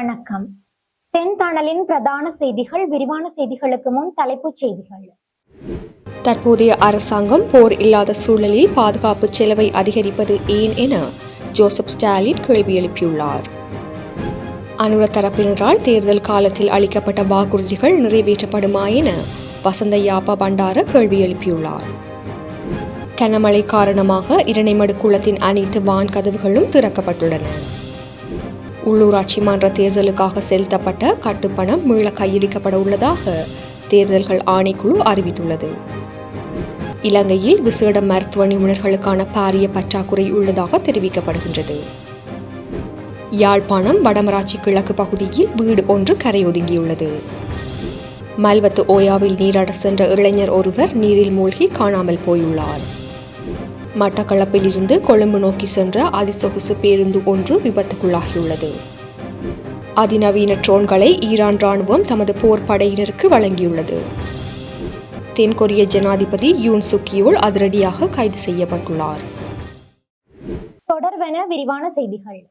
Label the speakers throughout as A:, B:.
A: வணக்கம். செந்தணலின் பிரதான செய்திகள் விரிவான செய்திகளுக்கு முன் தலைப்புச் செய்திகள்.
B: தற்போதைய அரசாங்கம் போர் இல்லாத சூழலில் பாதுகாப்பு செலவை அதிகரிப்பது ஏன் என ஜோசப் ஸ்டாலின் கேள்வி எழுப்பியுள்ளார். அனுர தரப்பினரால் தேர்தல் காலத்தில் அளிக்கப்பட்ட வாக்குறுதிகள் நிறைவேற்றப்படுமா என வசந்த யாப்பா பண்டார கேள்வி எழுப்பியுள்ளார். கனமழை காரணமாக இரணைமடு குளத்தின் அனைத்து வான் கதவுகளும் திறக்கப்பட்டுள்ளன. உள்ளூராட்சி மன்ற தேர்தலுக்காக செலுத்தப்பட்ட கட்டுப்பணம் மீள கையளிக்கப்பட உள்ளதாக தேர்தல்கள் ஆணைக்குழு அறிவித்துள்ளது. இலங்கையில் விசேட மருத்துவ நிபுணர்களுக்கான பாரிய பற்றாக்குறை உள்ளதாக தெரிவிக்கப்படுகின்றது. யாழ்ப்பாணம் வடமராட்சி கிழக்கு பகுதியில் வீடு ஒன்று கரையொதுங்கியுள்ளது. மல்வத்து ஓயாவில் நீராட சென்ற இளைஞர் ஒருவர் நீரில் மூழ்கி காணாமல் போயுள்ளார். மட்டக்களப்பிலிருந்து கொழும்பு நோக்கி சென்ற அதிசொகுசு பேருந்து ஒன்று விபத்துக்குள்ளாகியுள்ளது. அதிநவீன ட்ரோன்களை ஈரான் ராணுவம் தமது போர் படையினருக்கு வழங்கியுள்ளது. தென்கொரிய ஜனாதிபதி யூன் சுக்கியோல் அதிரடியாக கைது செய்யப்பட்டுள்ளார்.
A: தொடர்வென விரிவான செய்திகள்.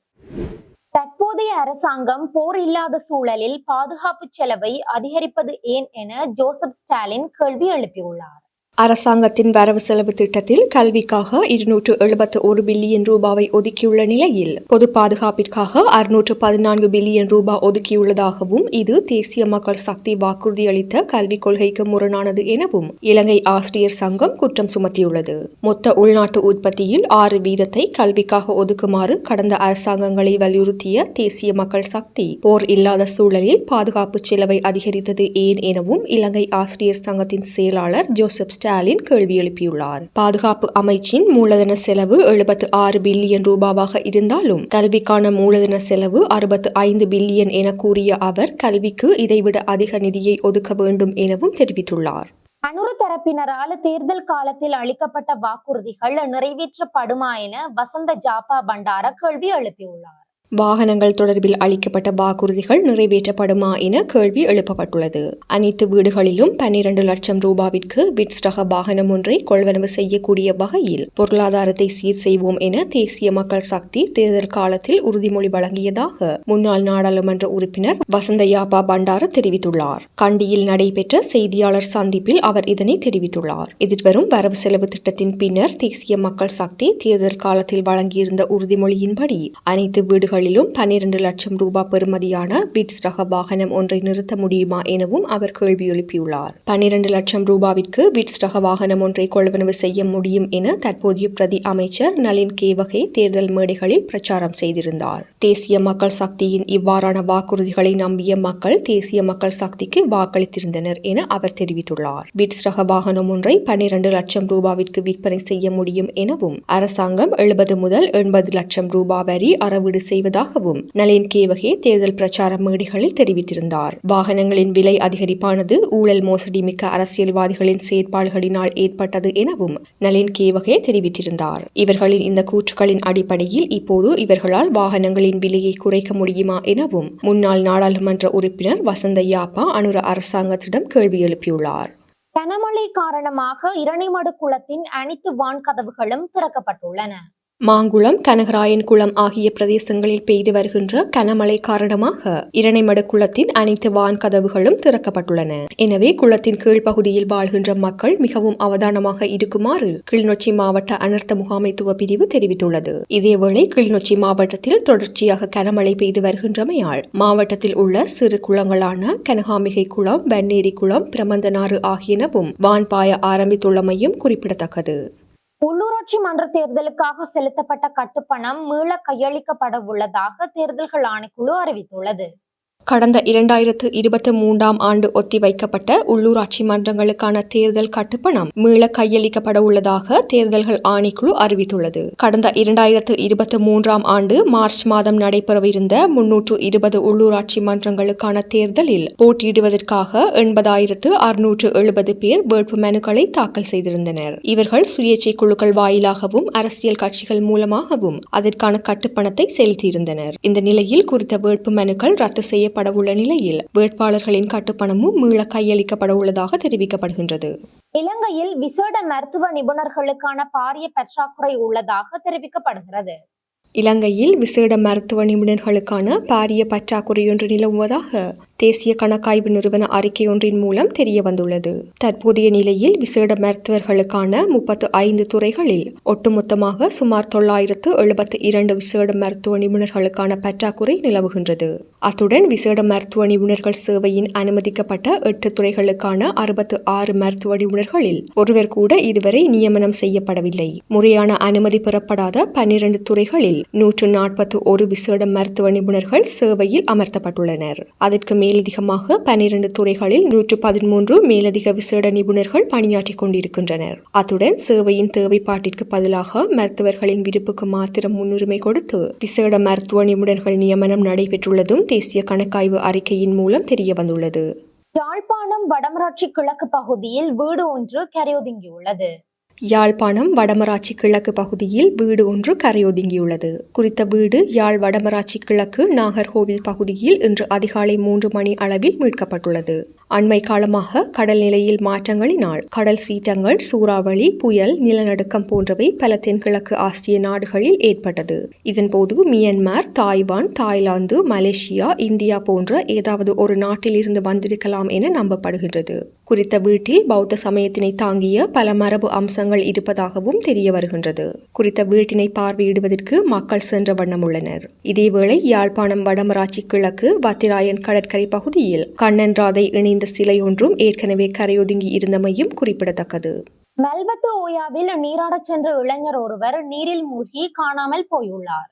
A: தற்போதைய அரசாங்கம் போர் இல்லாத சூழலில் பாதுகாப்பு செலவை அதிகரிப்பது ஏன் என ஜோசப் ஸ்டாலின் கேள்வி எழுப்பியுள்ளார்.
B: அரசாங்கத்தின் வரவு செலவு திட்டத்தில் கல்விக்காக இருநூற்று எழுபத்து ஒரு பில்லியன் ரூபாவை ஒதுக்கியுள்ள நிலையில் பொது பாதுகாப்பிற்காக அறுநூற்று பதினான்கு பில்லியன் ரூபாய் ஒதுக்கியுள்ளதாகவும் இது தேசிய மக்கள் சக்தி வாக்குறுதி அளித்த கல்விக் கொள்கைக்கு முரணானது எனவும் இலங்கை ஆசிரியர் சங்கம் குற்றம் சுமத்தியுள்ளது. மொத்த உள்நாட்டு உற்பத்தியில் ஆறு வீதத்தை கல்விக்காக ஒதுக்குமாறு கடந்த அரசாங்கங்களை வலியுறுத்திய தேசிய மக்கள் சக்தி போர் இல்லாத சூழலில் பாதுகாப்பு செலவை அதிகரித்தது ஏன் எனவும் இலங்கை ஆசிரியர் சங்கத்தின் செயலாளர் ஜோசப் ஸ்டாலின் கேள்வி எழுப்பியுள்ளார். பாதுகாப்பு அமைச்சின் மூலதன செலவு எழுபத்து ஆறு பில்லியன் ரூபாவாக இருந்தாலும் கல்விக்கான மூலதன செலவு அறுபத்து ஐந்து பில்லியன் என கூறிய அவர் கல்விக்கு இதைவிட அதிக நிதியை ஒதுக்க வேண்டும் எனவும் தெரிவித்துள்ளார்.
A: அனுறு தரப்பினரால் தேர்தல் காலத்தில் அளிக்கப்பட்ட வாக்குறுதிகள் நிறைவேற்றப்படுமா என வசந்த ஜாப்பா பண்டார கேள்வி எழுப்பியுள்ளார்.
B: வாகனங்கள் தொடர்பில் அளிக்கப்பட்ட வாக்குறுதிகள் நிறைவேற்றப்படுமா என கேள்வி எழுப்பப்பட்டுள்ளது. அனைத்து வீடுகளிலும் பன்னிரண்டு லட்சம் ரூபாவிற்கு பிட்ஸ் ரக வாகனம் ஒன்றை கொள்வனவு செய்யக்கூடிய வகையில் பொருளாதாரத்தை சீர் செய்வோம் என தேசிய மக்கள் சக்தி தேர்தல் காலத்தில் உறுதிமொழி வழங்கியதாக முன்னாள் நாடாளுமன்ற உறுப்பினர் வசந்த யாபா பண்டார தெரிவித்துள்ளார். கண்டியில் நடைபெற்ற செய்தியாளர் சந்திப்பில் அவர் இதனை தெரிவித்துள்ளார். எதிர்வரும் வரவு செலவு திட்டத்தின் பின்னர் தேசிய மக்கள் சக்தி தேர்தல் காலத்தில் வழங்கியிருந்த உறுதிமொழியின்படி அனைத்து வீடுகள் வீடுகளிலும் பன்னிரண்டு லட்சம் ரூபாய் பெறுமதியான பிட்ஸ் ரக வாகனம் ஒன்றை நிறுத்த முடியுமா எனவும் அவர் கேள்வி எழுப்பியுள்ளார். பன்னிரண்டு லட்சம் ரூபாவிற்கு பிட்ஸ் ரக வாகனம் ஒன்றை கொள்வனவு செய்ய முடியும் என தற்போதைய பிரதி அமைச்சர் நளின் கேவகை தேர்தல் மேடைகளில் பிரச்சாரம் செய்திருந்தார். தேசிய மக்கள் சக்தியின் இவ்வாறான வாக்குறுதிகளை நம்பிய மக்கள் தேசிய மக்கள் சக்திக்கு வாக்களித்திருந்தனர் என அவர் தெரிவித்துள்ளார். பிட்ஸ் ரக வாகனம் ஒன்றை பன்னிரண்டு லட்சம் ரூபாவிற்கு விற்பனை செய்ய முடியும் எனவும் அரசாங்கம் எழுபது முதல் எண்பது லட்சம் ரூபாய் வரி அறவீடு வருவதாகவும் நளின் கேவகே தேர்தல் பிரச்சார மேடைகளில் தெரிவித்திருந்தார். வாகனங்களின் விலை அதிகரிப்பானது ஊழல் மோசடி மிக்க அரசியல்வாதிகளின் செயற்பாடுகளினால் ஏற்பட்டது எனவும் நளின் கேவகே தெரிவித்திருந்தார். இவர்களின் இந்த கூற்றுகளின் அடிப்படையில் இப்போது இவர்களால் வாகனங்களின் விலையை குறைக்க முடியுமா எனவும் முன்னாள் நாடாளுமன்ற உறுப்பினர் வசந்த யாப்பா அனுர அரசாங்கத்திடம் கேள்வி எழுப்பியுள்ளார்.
A: கனமழை காரணமாக இரணைமடு குளத்தின் அனைத்து வான் கதவுகளும் திறக்கப்பட்டுள்ளன.
B: மாங்குளம் கனகராயன் குளம் ஆகிய பிரதேசங்களில் பெய்து வருகின்ற கனமழை காரணமாக இரணைமடு குளத்தின் அனைத்து வான் கதவுகளும் திறக்கப்பட்டுள்ளன. எனவே குளத்தின் கீழ்ப்பகுதியில் வாழ்கின்ற மக்கள் மிகவும் அவதானமாக இருக்குமாறு கிளிநொச்சி மாவட்ட அனர்த்த முகாமைத்துவ பிரிவு தெரிவித்துள்ளது. இதேவேளை கிளிநொச்சி மாவட்டத்தில் தொடர்ச்சியாக கனமழை பெய்து வருகின்றமையால் மாவட்டத்தில் உள்ள சிறு குளங்களான கனகாம்பிகை குளம் வெண்ணேரி குளம் பிரமந்தனாறு ஆகியனவும் வான்பாய ஆரம்பித்துள்ளமையும் குறிப்பிடத்தக்கது.
A: உள்ளூராட்சி மன்ற தேர்தலுக்காக செலுத்தப்பட்ட கட்டுப்பணம் மீள கையளிக்கப்பட உள்ளதாக தேர்தல்கள் ஆணைக்குழு அறிவித்துள்ளது.
B: கடந்த இரண்டாயிரத்து இருபத்தி மூன்றாம் ஆண்டு ஒத்திவைக்கப்பட்ட உள்ளூராட்சி மன்றங்களுக்கான தேர்தல் கட்டுப்பணம் மீள கையளிக்கப்பட உள்ளதாக தேர்தல்கள் ஆணைக்குழு அறிவித்துள்ளது. கடந்த இரண்டாயிரத்து இருபத்தி மூன்றாம் ஆண்டு மார்ச் மாதம் நடைபெறவிருந்த முன்னூற்று இருபது உள்ளூராட்சி மன்றங்களுக்கான தேர்தலில் போட்டியிடுவதற்காக எண்பதாயிரத்து அறுநூற்று எழுபது பேர் வேட்பு மனுக்களை தாக்கல் செய்திருந்தனர். இவர்கள் சுயேட்சை குழுக்கள் வாயிலாகவும் அரசியல் கட்சிகள் மூலமாகவும் அதற்கான கட்டுப்பணத்தை செலுத்தியிருந்தனர். இந்த நிலையில் குறித்த வேட்பு மனுக்கள் ரத்து செய்ய செய்யப்படவுள்ள நிலையில் வேட்பாளர்களின் கட்டுப்பணமும் மீள கையளிக்கப்பட உள்ளதாக தெரிவிக்கப்படுகின்றது.
A: இலங்கையில் விசேட மருத்துவ நிபுணர்களுக்கான பாரிய பற்றாக்குறை உள்ளதாக தெரிவிக்கப்படுகிறது.
B: இலங்கையில் விசேட மருத்துவ நிபுணர்களுக்கான பாரிய பற்றாக்குறையொன்று நிலவுவதாக தேசிய கணக்காய்வு நிறுவன அறிக்கை ஒன்றின் மூலம் தெரிய வந்துள்ளது தற்போதைய நிலையில் விசேட மருத்துவர்களுக்கான முப்பத்து ஐந்து துறைகளில் ஒட்டுமொத்தமாக சுமார் தொள்ளாயிரத்து எழுபத்து இரண்டு விசேட மருத்துவ நிபுணர்களுக்கான பற்றாக்குறை நிலவுகின்றது. அத்துடன் விசேட மருத்துவ நிபுணர்கள் சேவையின் அனுமதிக்கப்பட்ட எட்டு துறைகளுக்கான அறுபத்து ஆறு மருத்துவ நிபுணர்களில் ஒருவர் கூட இதுவரை நியமனம் செய்யப்படவில்லை. முறையான அனுமதி பெறப்படாத பன்னிரண்டு துறைகளில் நூற்று நாற்பத்து ஒரு விசேட மருத்துவ நிபுணர்கள் சேவையில் அமர்த்தப்பட்டுள்ளனர். அதற்கு மேல் மேலதிகமாக பனிரெண்டு துறைகளில் நூற்று பதிமூன்று மேலதிக விசேட நிபுணர்கள் பணியாற்றிக் கொண்டிருக்கின்றனர். அத்துடன் சேவையின் தேவைப்பாட்டிற்கு பதிலாக மருத்துவர்களின் விருப்புக்கு மாத்திரம் முன்னுரிமை கொடுத்து விசேட மருத்துவ நிபுணர்கள் நியமனம் நடைபெற்றுள்ளதும் தேசிய கணக்காய்வு அறிக்கையின் மூலம் தெரிய வந்துள்ளது
A: யாழ்ப்பாணம் வடமராட்சி கிழக்கு பகுதியில் வீடு ஒன்று கரையொதுங்கியுள்ளது.
B: யாழ்ப்பாணம் வடமராட்சி கிழக்கு பகுதியில் வீடு ஒன்று கரையொதுங்கியுள்ளது. குறித்த வீடு யாழ் வடமராட்சி கிழக்கு நாகர்கோவில் பகுதியில் இன்று அதிகாலை மூன்று மணி அளவில் மீட்கப்பட்டுள்ளது. அண்மை காலமாக கடல் நிலையில் மாற்றங்களினால் கடல் சீற்றங்கள் சூறாவளி புயல் நிலநடுக்கம் போன்றவை பல தென்கிழக்கு ஆசிய நாடுகளில் ஏற்பட்டது. இதன்போது Myanmar Taiwan Thailand Malaysia India போன்ற ஏதாவது ஒரு நாட்டில் இருந்து வந்திருக்கலாம் என நம்பப்படுகின்றது. குறித்த வீட்டில் பௌத்த சமயத்தினை தாங்கிய பல மரபு அம்சங்கள் இருப்பதாகவும் தெரிய வருகின்றது. குறித்த வீட்டினை பார்வையிடுவதற்கு மக்கள் சென்ற வண்ணம் உள்ளனர். இதேவேளை யாழ்ப்பாணம் வடமராட்சி கிழக்கு வத்திராயன் கடற்கரை பகுதியில் கண்ணன் ராதை இணைந்த சிலை ஒன்றும் ஏற்கனவே கரையொதுங்கி இருந்தமையும் குறிப்பிடத்தக்கது.
A: மெல்பத்து ஓயாவில் நீராடச் சென்ற இளைஞர் ஒருவர் நீரில் மூழ்கி காணாமல் போயுள்ளார்.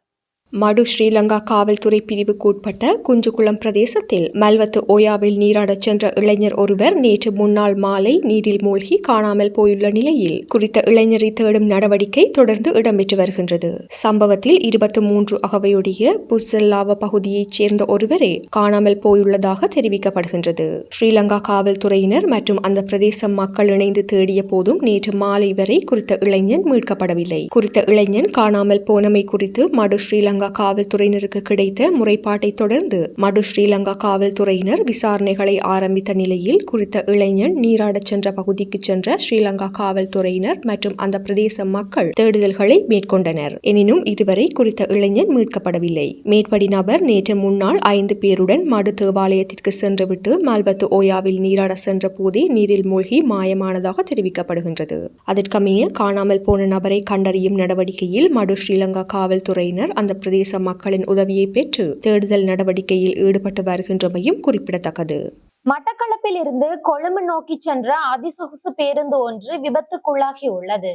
B: மடு ஸ்ரீலங்கா காவல்துறை பிரிவுக்குட்பட்ட குஞ்சுகுளம் பிரதேசத்தில் மல்வத்து ஓயாவில் நீராடச் சென்ற இளைஞர் ஒருவர் நேற்று முன்னாள் மாலை நீரில் மூழ்கி காணாமல் போயுள்ள நிலையில் குறித்த இளைஞரை தேடும் நடவடிக்கை தொடர்ந்து இடம்பெற்று வருகின்றது. சம்பவத்தில் இருபத்தி மூன்று அகவையுடைய புசல்லாவ பகுதியைச் சேர்ந்த ஒருவரே காணாமல் போயுள்ளதாக தெரிவிக்கப்படுகின்றது. ஸ்ரீலங்கா காவல்துறையினர் மற்றும் அந்த பிரதேச மக்கள் இணைந்து தேடிய போதும் நேற்று மாலை வரை குறித்த இளைஞன் மீட்கப்படவில்லை. குறித்த இளைஞன் காணாமல் போனமை குறித்து மடு ஸ்ரீலங்கா காவல்துறையினருக்கு கிடைத்த முறைப்பாட்டை தொடர்ந்து மடு ஸ்ரீலங்கா காவல்துறையினர் விசாரணைகளை ஆரம்பித்த நிலையில் குறித்த இளைஞன் நீராடச் சென்ற பகுதிக்கு சென்ற ஸ்ரீலங்கா காவல்துறையினர் மற்றும் அந்த பிரதேச மக்கள் தேடுதல்களை மேற்கொண்டனர். எனினும் இதுவரை குறித்த இளைஞன் மீட்கப்படவில்லை. மேற்படி நபர் நேற்று முன்னாள் ஐந்து பேருடன் மடு தேவாலயத்திற்கு சென்றுவிட்டு மால்பத்து ஓயாவில் நீராட சென்ற போதே நீரில் மூழ்கி மாயமானதாக தெரிவிக்கப்படுகின்றது. அதற்கமைய காணாமல் போன நபரை கண்டறியும் நடவடிக்கையில் மடு ஸ்ரீலங்கா காவல்துறையினர் அந்த பிரதேச மக்களின் உதவியை பெற்று தேடுதல் நடவடிக்கையில் ஈடுபட்டு வருகின்றமையும் குறிப்பிடத்தக்கது.
A: மட்டக்களப்பில் இருந்து கொழும்பு நோக்கி சென்ற அதிசொகுசு பேருந்து ஒன்று விபத்துக்குள்ளாகியுள்ளது.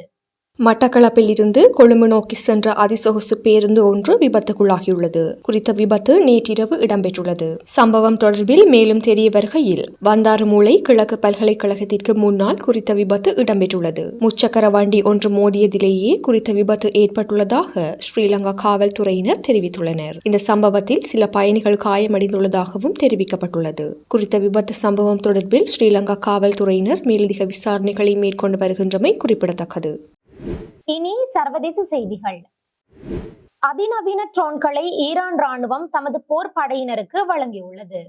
B: மட்டக்களப்பில் இருந்து கொழும்பு நோக்கி சென்ற அதிசொகுசு பேருந்து ஒன்று விபத்துக்குள்ளாகியுள்ளது. குறித்த விபத்து நேற்றிரவு இடம்பெற்றுள்ளது. சம்பவம் தொடர்பில் மேலும் தெரிய வருகையில் வந்தாறுமூலை கிழக்கு பல்கலைக்கழகத்திற்கு முன்னால் குறித்த விபத்து இடம்பெற்றுள்ளது. முச்சக்கர வண்டி ஒன்று மோதியதிலேயே குறித்த விபத்து ஏற்பட்டுள்ளதாக ஸ்ரீலங்கா காவல்துறையினர் தெரிவித்துள்ளனர். இந்த சம்பவத்தில் சில பயணிகள் காயமடைந்துள்ளதாகவும் தெரிவிக்கப்பட்டுள்ளது. குறித்த விபத்து சம்பவம் தொடர்பில் ஸ்ரீலங்கா காவல்துறையினர் மேலதிக விசாரணைகளை மேற்கொண்டு வருகின்றமை குறிப்பிடத்தக்கது.
A: இனி சர்வதேச செய்திகள். அதிநவீன ட்ரோன்களை ஈரான் ராணுவம் தமது போர் படையினருக்கு வழங்கியுள்ளது.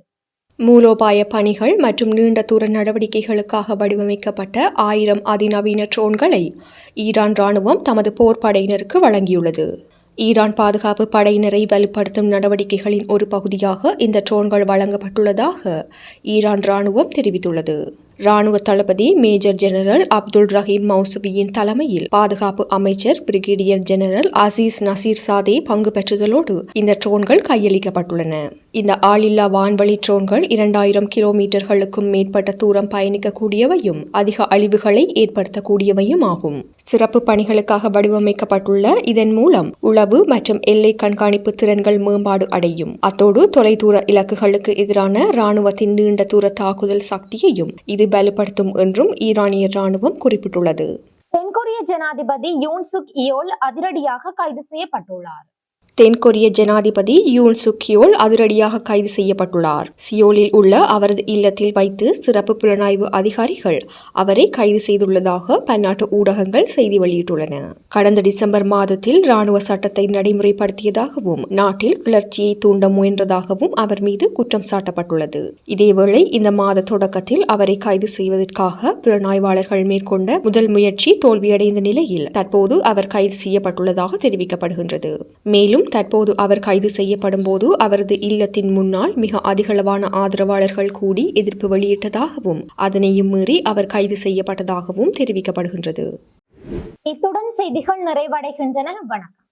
B: மூலோபாய பணிகள் மற்றும் நீண்ட தூர நடவடிக்கைகளுக்காக வடிவமைக்கப்பட்ட ஆயிரம் அதிநவீன ட்ரோன்களை ஈரான் ராணுவம் தமது போர் படையினருக்கு வழங்கியுள்ளது. ஈரான் பாதுகாப்பு படையினரை வலுப்படுத்தும் நடவடிக்கைகளின் ஒரு பகுதியாக இந்த ட்ரோன்கள் வழங்கப்பட்டுள்ளதாக ஈரான் ராணுவம் தெரிவித்துள்ளது. ராணுவ தளபதி மேஜர் ஜெனரல் அப்துல் ரஹீம் மௌசவியின் தலைமையில் பாதுகாப்பு அமைச்சர் brigadier general Aziz Nasirzadeh பங்கு பெற்றுதலோடு இந்த ட்ரோன்கள் கையளிக்கப்பட்டுள்ளன. இந்த ஆளில்லா வான்வழி ட்ரோன்கள் இரண்டாயிரம் கிலோமீட்டர்களுக்கும் மேற்பட்ட தூரம் பயணிக்கக்கூடியவையும் அதிக அழிவுகளை ஏற்படுத்தக்கூடியவையும் ஆகும் சிறப்பு பணிகளுக்காக வடிவமைக்கப்பட்டுள்ள இதன் மூலம் உளவு மற்றும் எல்லை கண்காணிப்பு திறன்கள் மேம்பாடு அடையும். அத்தோடு தொலைதூர இலக்குகளுக்கு எதிரான இராணுவத்தின் நீண்ட தூர தாக்குதல் சக்தியையும் இது பலப்படுத்தும் என்றும் ஈரானிய இராணுவம் குறிப்பிட்டுள்ளது.
A: தென்கொரிய ஜனாதிபதி யூன் சுக் இயோல் அதிரடியாக கைது செய்யப்பட்டுள்ளார்.
B: தென்கொரிய ஜனாதிபதி யூன் சுக்கியோல் அதிரடியாக கைது செய்யப்பட்டுள்ளார். சியோலில் உள்ள அவரது இல்லத்தில் வைத்து சிறப்பு புலனாய்வு அதிகாரிகள் அவரை கைது செய்துள்ளதாக பன்னாட்டு ஊடகங்கள் செய்தி வெளியிட்டுள்ளன. கடந்த டிசம்பர் மாதத்தில் ராணுவ சட்டத்தை நடைமுறைப்படுத்தியதாகவும் நாட்டில் கிளர்ச்சியை தூண்ட முயன்றதாகவும் அவர் மீது குற்றம் சாட்டப்பட்டுள்ளது. இதேவேளை இந்த மாத தொடக்கத்தில் அவரை கைது செய்வதற்காக புலனாய்வாளர்கள் மேற்கொண்ட முதல் முயற்சி தோல்வியடைந்த நிலையில் தற்போது அவர் கைது செய்யப்பட்டுள்ளதாக தெரிவிக்கப்படுகின்றது. மேலும் என்றும் தற்போது அவர் கைது செய்யப்படும் போது அவரது இல்லத்தின் முன்னால் மிக அதிகளவான ஆதரவாளர்கள் கூடி எதிர்ப்பு வெளியிட்டதாகவும் அதனையும் மீறி அவர் கைது செய்யப்பட்டதாகவும் தெரிவிக்கப்படுகின்றது.
A: இத்துடன் செய்திகள் நிறைவடைகின்றன. வணக்கம்.